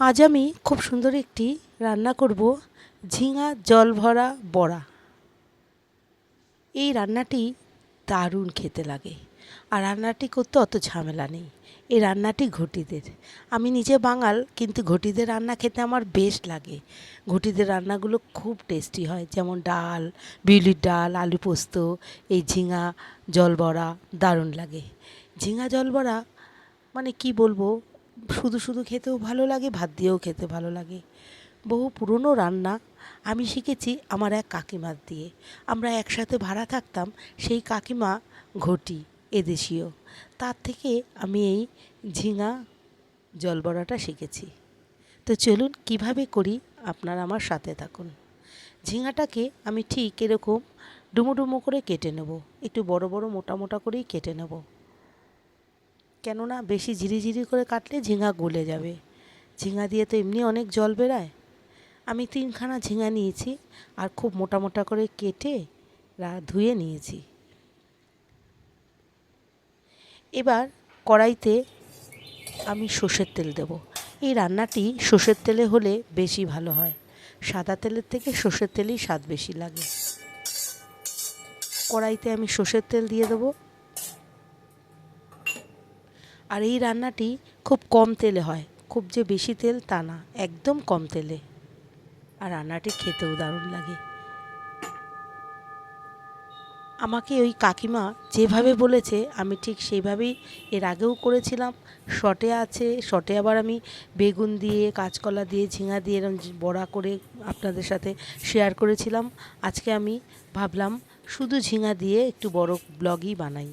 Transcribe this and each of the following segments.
আজ আমি খুব সুন্দর একটি রান্না করব ঝিঙা জল ভরা বড়া। এই রান্নাটি দারুণ খেতে লাগে আর রান্নাটি করতে অত ঝামেলা নেই। এই রান্নাটি ঘটিদের। আমি নিজে বাঙাল, কিন্তু ঘটিদের রান্না খেতে আমার বেশ লাগে। ঘটিদের রান্নাগুলো খুব টেস্টি হয়, যেমন ডাল, বিউলির ডাল, আলু পোস্ত, এই ঝিঙা জল বড়া দারুণ লাগে। ঝিঙা জল বড়া মানে কি বলব? শুধু শুধু খেতেও ভালো লাগে, ভাত দিয়েও খেতে ভালো লাগে। বহু পুরনো রান্না আমি শিখেছি আমার এক কাকিমার দিয়ে। আমরা একসাথে ভাড়া থাকতাম, সেই কাকিমা ঘটি, এদেশীয়। তার থেকে আমি এই ঝিঙা জল বড়াটা শিখেছি। তো চলুন কীভাবে করি আপনারা আমার সাথে থাকুন। ঝিঙাটাকে আমি ঠিক এরকম ডুমো ডুমো করে কেটে নেব। একটু বড় বড় মোটা মোটা করেই কেটে নেব। কেননা বেশি ঝিরিঝিরি করে কাটলে ঝিঙা গলে যাবে। ঝিঙা দিয়ে তো এমনি অনেক জল বেরায়। আমি তিনখানা ঝিঙা নিয়েছি আর খুব মোটা মোটা করে কেটে ধুয়ে নিয়েছি। এবার কড়াইতে আমি সর্ষের তেল দেব। এই রান্নাটি সর্ষের তেলে হলে বেশি ভালো হয়। সাদা তেলের থেকে সর্ষের তেলেই স্বাদ বেশি লাগে। কড়াইতে আমি সর্ষের তেল দিয়ে দেবো। আর এই রান্নাটি খুব কম তেলে হয়, খুব যে বেশি তেল তা না, একদম কম তেলে। আর রান্নাটি খেতেও দারুণ লাগে। আমাকে ওই কাকিমা যেভাবে বলেছে, আমি ঠিক সেইভাবেই এর আগেও করেছিলাম। শটে আছে, শটে আবার আমি বেগুন দিয়ে, কাঁচকলা দিয়ে, ঝিঙা দিয়ে এরম বড়া করে আপনাদের সাথে শেয়ার করেছিলাম। আজকে আমি ভাবলাম শুধু ঝিঙা দিয়ে একটু বড় ব্লগই বানাই।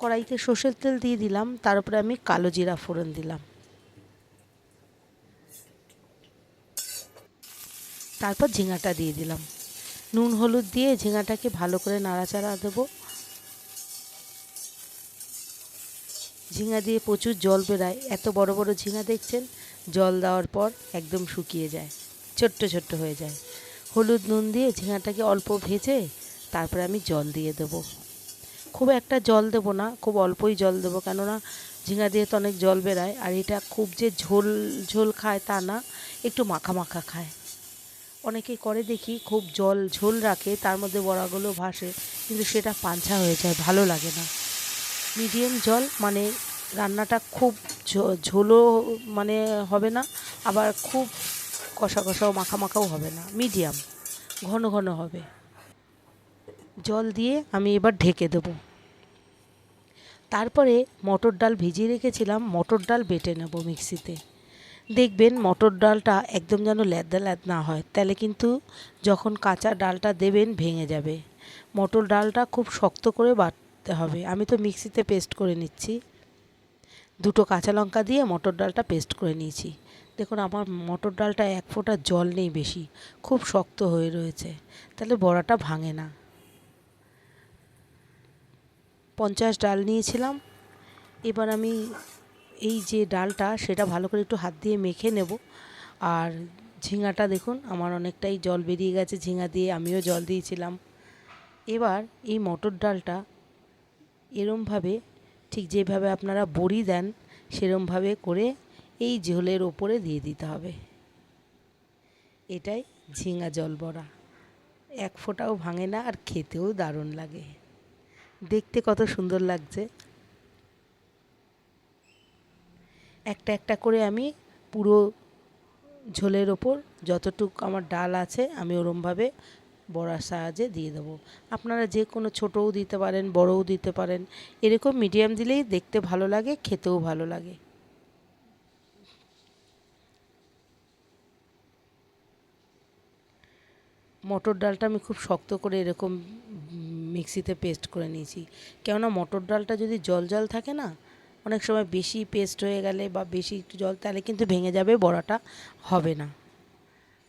কড়াইতে সর্ষের তেল দিয়ে দিলাম, তার উপরে আমি কালো জিরা ফোড়ন দিলাম। তারপর ঝিঙাটা দিয়ে দিলাম। নুন, হলুদ দিয়ে ঝিঙাটাকে ভালো করে নাড়াচাড়া দেবো। ঝিঙা দিয়ে প্রচুর জল বেরায়। এত বড় বড় ঝিঙা দেখছেন, জল দেওয়ার পর একদম শুকিয়ে যায়, ছোট্ট ছোট্ট হয়ে যায়। হলুদ, নুন দিয়ে ঝিঙাটাকে অল্প ভেজে তারপরে আমি জল দিয়ে দেবো। খুব একটা জল দেবো না, খুব অল্পই জল দেবো, কেননা ঝিঙা দিয়ে তো অনেক জল বেরায়, আর এটা খুব যে ঝোল ঝোল খায় তা না, একটু মাখা মাখা খায়। অনেকে করে দেখি খুব জল, ঝোল রাখে, তার মধ্যে বড়াগুলো ভাসে, কিন্তু সেটা পাঞ্ছা হয়ে যায়, ভালো লাগে না। মিডিয়াম জল মানে রান্নাটা খুব ঝোলও মানে হবে না, আবার খুব কষা কষাও, মাখা মাখাও হবে না, মিডিয়াম, ঘন ঘন হবে। জল দিয়ে আমি এবার ঢেকে দেবো। তারপরে মটর ডাল ভিজিয়ে রেখেছিলাম, মটর ডাল বেটে নেব মিক্সিতে। দেখবেন মটর ডালটা একদম যেন ল্যাদা ল্যাদ না হয়, তাহলে কিন্তু যখন কাঁচা ডালটা দেবেন ভেঙে যাবে। মটর ডালটা খুব শক্ত করে বাটতে হবে। আমি তো মিক্সিতে পেস্ট করে নিচ্ছি। দুটো কাঁচা লঙ্কা দিয়ে মটর ডালটা পেস্ট করে নিয়েছি। দেখুন, আমার মটর ডালটা এক ফোঁটা জল নেই বেশি, খুব শক্ত হয়ে রয়েছে। তাহলে বড়াটা ভাঙে না। পঞ্চাশ ডাল নিয়েছিলাম। এবার আমি এই যে ডালটা সেটা ভালো করে একটু হাত দিয়ে মেখে নেব। আর ঝিঙাটা দেখুন, আমার অনেকটাই জল বেরিয়ে গেছে, ঝিঙা দিয়ে আমিও জল দিয়েছিলাম। এবার এই মটর ডালটা এরমভাবে, ঠিক যেভাবে আপনারা বড়ি দেন, সেরমভাবে করে এই ঝোলের ওপরে দিয়ে দিতে হবে। এটাই ঝিঙা জল বড়া। এক ফোঁটাও ভাঙে না আর খেতেও দারুণ লাগে। দেখতে কত সুন্দর লাগছে। একটা একটা করে আমি পুরো ঝোলের ওপর যতটুক আমার ডাল আছে, আমি ওরমভাবে বড়ার সাহায্যে দিয়ে দেবো। আপনারা যে কোনো ছোটও দিতে পারেন, বড়ও দিতে পারেন, এরকম মিডিয়াম দিলেই দেখতে ভালো লাগে, খেতেও ভালো লাগে। মটর ডালটা আমি খুব শক্ত করে এরকম মিক্সিতে পেস্ট করে নিয়েছি। কেননা মটর ডালটা যদি জল জল থাকে না, অনেক সময় বেশি পেস্ট হয়ে গেলে বা বেশি একটু জল, তাহলে কিন্তু ভেঙে যাবে, বড়াটা হবে না।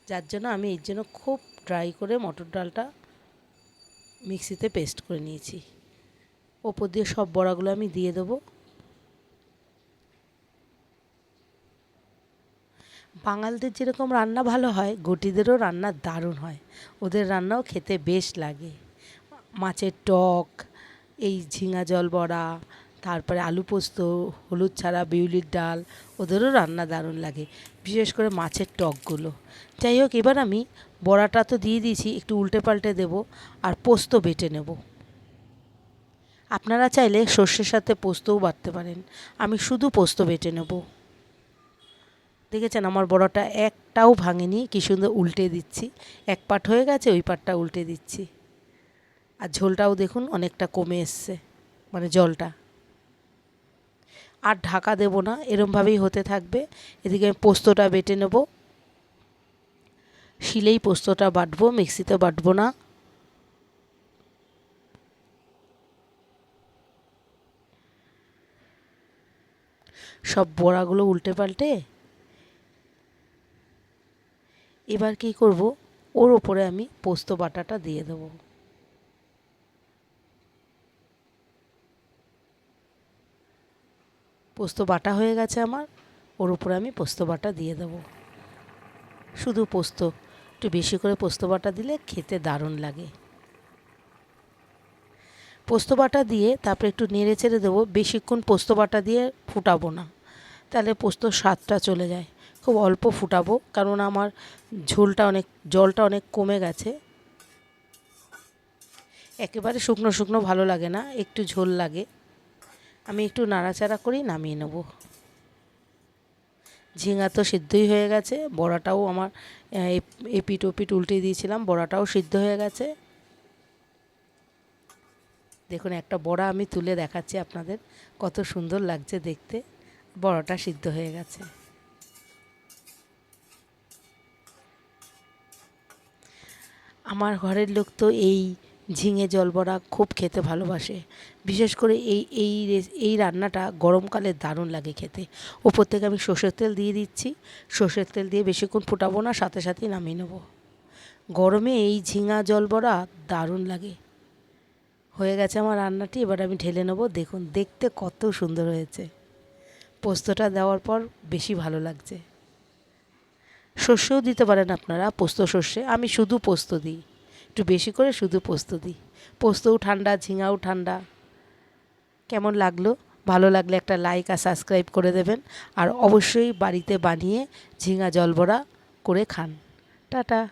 যার জন্য আমি এর জন্য খুব ড্রাই করে মটর ডালটা মিক্সিতে পেস্ট করে নিয়েছি। ওপর দিয়ে সব বড়াগুলো আমি দিয়ে দেবো। বাঙালদের যেরকম রান্না ভালো হয়, গটিদেরও রান্না দারুণ হয়। ওদের রান্নাও খেতে বেশ লাগে। মাছের টক, এই ঝিঙা জল বড়া, তারপরে আলু পোস্ত, হলুদ ছাড়া বিউলির ডাল, ওদেরও রান্না দারুণ লাগে, বিশেষ করে মাছের টকগুলো। যাই হোক, এবার আমি বড়াটা তো দিয়ে দিয়েছি, একটু উল্টে পাল্টে দেবো আর পোস্ত বেটে নেব। আপনারা চাইলে সর্ষের সাথে পোস্তও বাটতে পারেন, আমি শুধু পোস্ত বেটে নেব। দেখেছেন আমার বড়াটা একটাও ভাঙেনি, কি সুন্দর উল্টে দিচ্ছি, এক পাট হয়ে গেছে, ওই পাটটা উল্টে দিচ্ছি। আর ঝোলটাও দেখুন অনেকটা কমে এসছে মানে জলটা। আর ঢাকা দেব না, এরমভাবেই হতে থাকবে। এদিকে আমি পোস্তটা বেটে নেব। শিলেই পোস্তটা বাটবো, মিক্সিতে বাটবো না। সব বড়াগুলো উল্টে পাল্টে। এবার কি করব? ওর ওপরে আমি পোস্ত বাটাটা দিয়ে দেবো। পোস্ত বাটা হয়ে গেছে আমার, ওর উপরে আমি পোস্ত বাটা দিয়ে দেবো। শুধু পোস্ত, একটু বেশি করে পোস্ত বাটা দিলে খেতে দারুণ লাগে। পোস্ত বাটা দিয়ে তারপরে একটু নেড়ে চেড়ে দেবো, বেশিক্ষণ পোস্ত বাটা দিয়ে ফুটাবো না। তাহলে পোস্তর স্বাদটা চলে যায়। খুব অল্প ফুটাবো, কারণ আমার ঝোলটা অনেক, জলটা অনেক কমে গেছে। একেবারে শুকনো শুকনো ভালো লাগে না, একটু ঝোল লাগে। আমি একটু নাড়াচাড়া করেই নামিয়ে নেব। ঝিঙা তো সিদ্ধই হয়ে গেছে, বড়াটাও আমার এপিট ওপিট উল্টে দিয়েছিলাম, বড়াটাও সিদ্ধ হয়ে গেছে। দেখুন, একটা বড়া আমি তুলে দেখাচ্ছি আপনাদের, কত সুন্দর লাগছে দেখতে। বড়াটা সিদ্ধ হয়ে গেছে। আমার ঘরের লোক তো এই ঝিঙে জল বড়া খুব খেতে ভালোবাসে। বিশেষ করে এই এই এই রান্নাটা গরমকালে দারুণ লাগে খেতে। ওপর থেকে আমি সর্ষের তেল দিয়ে দিচ্ছি। সর্ষের তেল দিয়ে বেশিক্ষণ ফুটাবো না, সাথে সাথেই নামিয়ে নেব। গরমে এই ঝিঙা জল বড়া দারুণ লাগে। হয়ে গেছে আমার রান্নাটি, এবার আমি ঢেলে নেব। দেখুন, দেখতে কত সুন্দর হয়েছে। পোস্তটা দেওয়ার পর বেশি ভালো লাগছে। শস্যও দিতে পারেন আপনারা পোস্ত শস্যে আমি শুধু পোস্ত দিই। একটু বেশি করে শুধু পোস্ত দিই। পোস্তও ঠান্ডা, ঝিঙাও ঠান্ডা। কেমন লাগল? ভালো লাগলে একটা লাইক আর সাবস্ক্রাইব করে দেবেন। আর অবশ্যই বাড়িতে বানিয়ে ঝিঙা জলবড়া করে খান। টাটা।